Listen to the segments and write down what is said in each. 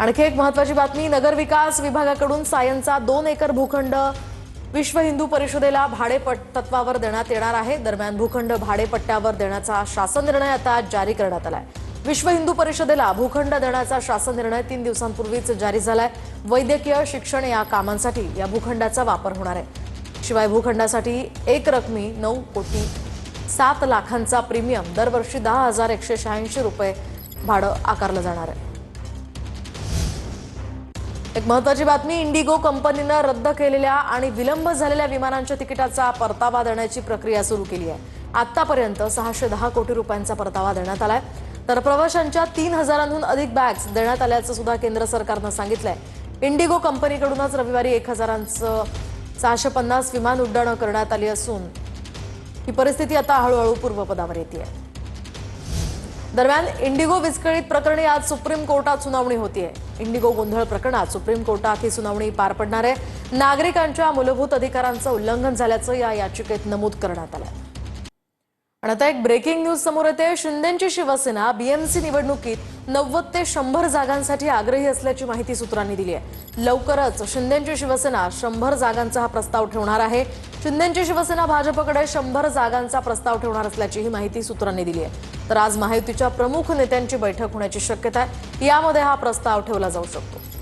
आणखी एक महत्वाची बातमी नगरविकास विभागाकडून सायनचा दोन एकर भूखंड विश्व हिंदू परिषदेला भाडेपट तत्वावर देण्यात येणार आहे. दरम्यान भूखंड भाडेपट्ट्यावर देण्याचा शासन निर्णय आता जारी करण्यात आलाय. विश्व हिंदू परिषदेला भूखंड देण्याचा शासन निर्णय तीन दिवसांपूर्वीच जारी झालाय. वैद्यकीय शिक्षण या कामांसाठी या भूखंडाचा वापर होणार आहे. शिवाय भूखंडासाठी एक रकमी नऊ कोटी सात लाखांचा प्रीमियम दरवर्षी दहा हजार एकशे शहाऐंशी रुपये भाडं आकारलं जाणार आहे. एक महत्वाची बातमी इंडिगो कंपनीनं रद्द केलेल्या आणि विलंब झालेल्या विमानांच्या तिकिटाचा परतावा देण्याची प्रक्रिया सुरू केली आहे. आतापर्यंत सहाशे दहा कोटी रुपयांचा परतावा देण्यात आलाय. तर प्रवाशांच्या तीन हजारांहून अधिक बॅग्स देण्यात आल्याचं सुद्धा केंद्र सरकारनं सांगितलंय. इंडिगो कंपनीकडूनच रविवारी एक हजारांचं सहाशे पन्नास विमान उड्डाणं करण्यात आली असून ही परिस्थिती आता हळूहळू पूर्वपदावर येते आहे दरम्यान इंडिगो विस्कळीत प्रकरणी आज सुप्रीम कोर्टात सुनावणी होतीये. इंडिगो गोंधळ प्रकरणात सुप्रीम कोर्टात ही सुनावणी पार पडणार आहे. नागरिकांच्या मूलभूत अधिकारांचं उल्लंघन झाल्याचं या याचिकेत नमूद करण्यात आलं आणि आता एक ब्रेकिंग न्यूज समोर येते. शिंदेची शिवसेना बीएमसी निवडणुकीत नव्वद ते शंभर जागांसाठी आग्रही असल्याची माहिती सूत्रांनी दिली आहे. लवकरच शिंदेची शिवसेना शंभर जागांचा हा प्रस्ताव ठेवणार आहे. शिंदेची शिवसेना भाजपकडे शंभर जागांचा प्रस्ताव ठेवणार असल्याची ही माहिती सूत्रांनी दिली आहे. तर आज महायुतीच्या प्रमुख नेत्यांची बैठक होण्याची शक्यता आहे. यामध्ये हा प्रस्ताव ठेवला जाऊ शकतो.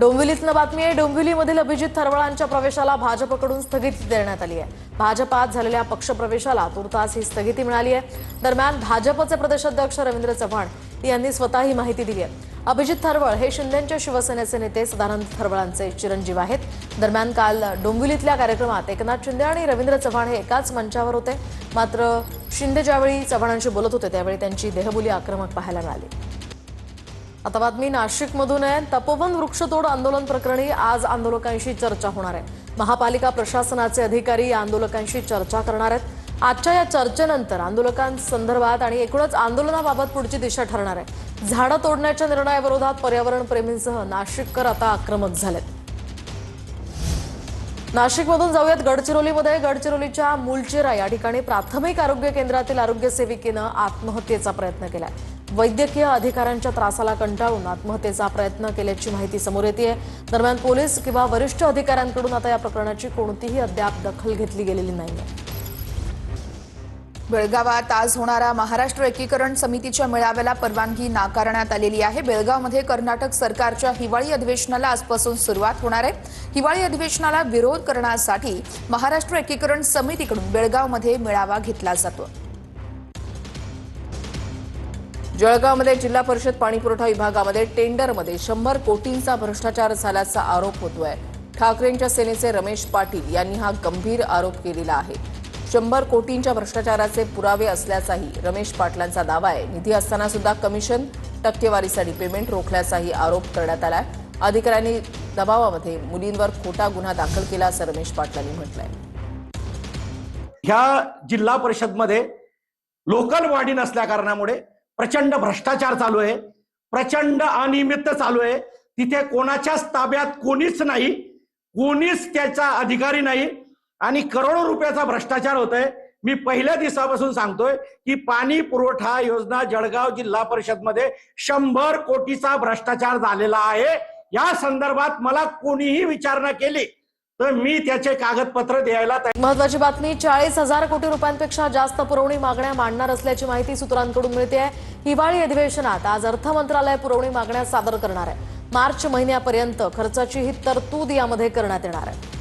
डोंबिवलीतनं बातमी आहे. डोंबिवलीमधील अभिजित थरवळांच्या प्रवेशाला भाजपकडून स्थगिती देण्यात आली आहे. भाजपात झालेल्या पक्षप्रवेशाला तुर्तास ही स्थगिती मिळाली आहे. दरम्यान भाजपचे प्रदेशाध्यक्ष रवींद्र चव्हाण यांनी स्वतः ही माहिती दिली आहे. अभिजित थरवळ हे शिंदेच्या शिवसेनेचे नेते सदानंद थरवळांचे चिरंजीव आहेत. दरम्यान काल डोंबिवलीतल्या कार्यक्रमात एकनाथ शिंदे आणि रवींद्र चव्हाण हे एकाच मंचावर होते. मात्र शिंदे ज्यावेळी चव्हाणांशी बोलत होते त्यावेळी त्यांची देहबोली आक्रमक पाहायला मिळाली. आता बातमी नाशिकमधून आहे. तपोवन वृक्षतोड आंदोलन प्रकरणी आज आंदोलकांशी चर्चा होणार आहे. महापालिका प्रशासनाचे अधिकारी या आंदोलकांशी चर्चा करणार आहेत. आजच्या या चर्चेनंतर आंदोलकांसंदर्भात आणि एकूणच आंदोलनाबाबत पुढची दिशा ठरणार आहे. झाडं तोडण्याच्या निर्णयाविरोधात पर्यावरण प्रेमींसह नाशिककर आता आक्रमक झालेत. नाशिकमधून जाऊयात गडचिरोलीमध्ये. गडचिरोलीच्या मुलचेरा या ठिकाणी प्राथमिक आरोग्य केंद्रातील आरोग्य सेविकेनं आत्महत्येचा प्रयत्न केलाय. वैद्यकीय अधिकाऱ्यांच्या त्रासाला कंटाळून आत्महत्येचा प्रयत्न केल्याची माहिती समोर येते दरम्यान पोलीस किंवा वरिष्ठ अधिकाऱ्यांकडून आता या प्रकरणाची कोणतीही अद्याप दखल घेतली गेलेली नाही बेळगावात आज होणाऱ्या महाराष्ट्र एकीकरण समितीच्या मेळाव्याला परवानगी नाकारण्यात आलेली आहे. बेळगावमध्ये कर्नाटक सरकारच्या हिवाळी अधिवेशनाला आजपासून सुरुवात होणार आहे. हिवाळी अधिवेशनाला विरोध करण्यासाठी महाराष्ट्र एकीकरण समितीकडून बेळगावमध्ये मेळावा घेतला जातो. जळगावमध्ये जिल्हा परिषद पाणीपुरवठा विभागामध्ये टेंडरमध्ये शंभर कोटींचा भ्रष्टाचार झाल्याचा आरोप होतोय. ठाकरेंच्या सेनेचे रमेश पाटील यांनी हा गंभीर आरोप केलेला आहे. शंभर कोटींच्या भ्रष्टाचाराचे पुरावे असल्याचाही रमेश पाटलांचा दावा आहे. निधी असताना सुद्धा कमिशन टक्केवारीसाठी पेमेंट रोखल्याचाही आरोप करण्यात आलाय. अधिकाऱ्यांनी दबावामध्ये मुलींवर खोटा गुन्हा दाखल केला असं रमेश पाटलांनी म्हटलंय. ह्या जिल्हा परिषदमध्ये लोकल बॉडी नसल्या कारणामुळे प्रचंड भ्रष्टाचार चालू आहे. प्रचंड अनियमित चालू आहे. तिथे कोणाच्याच ताब्यात कोणीच नाही. कोणीच त्याचा अधिकारी नाही. आणि करोडो रुपयाचा भ्रष्टाचार होतोय. मी पहिल्या दिवसापासून सांगतोय की पाणी पुरवठा योजना जळगाव जिल्हा परिषदमध्ये शंभर कोटीचा भ्रष्टाचार झालेला आहे. या संदर्भात मला कोणीही विचारणा केली. तर मी त्याचे कागदपत्र द्यायला महत्वाची बातमी चाळीस हजार कोटी रुपयांपेक्षा जास्त पुरवणी मागण्या मांडणार असल्याची माहिती सूत्रांकडून मिळते आहे हिवाळी अधिवेशनात आज अर्थ मंत्रालय पुरवणी मागण्या सादर करणार आहे. मार्च महिन्यापर्यंत खर्चाची ही तरतूद यामध्ये करण्यात येणार आहे.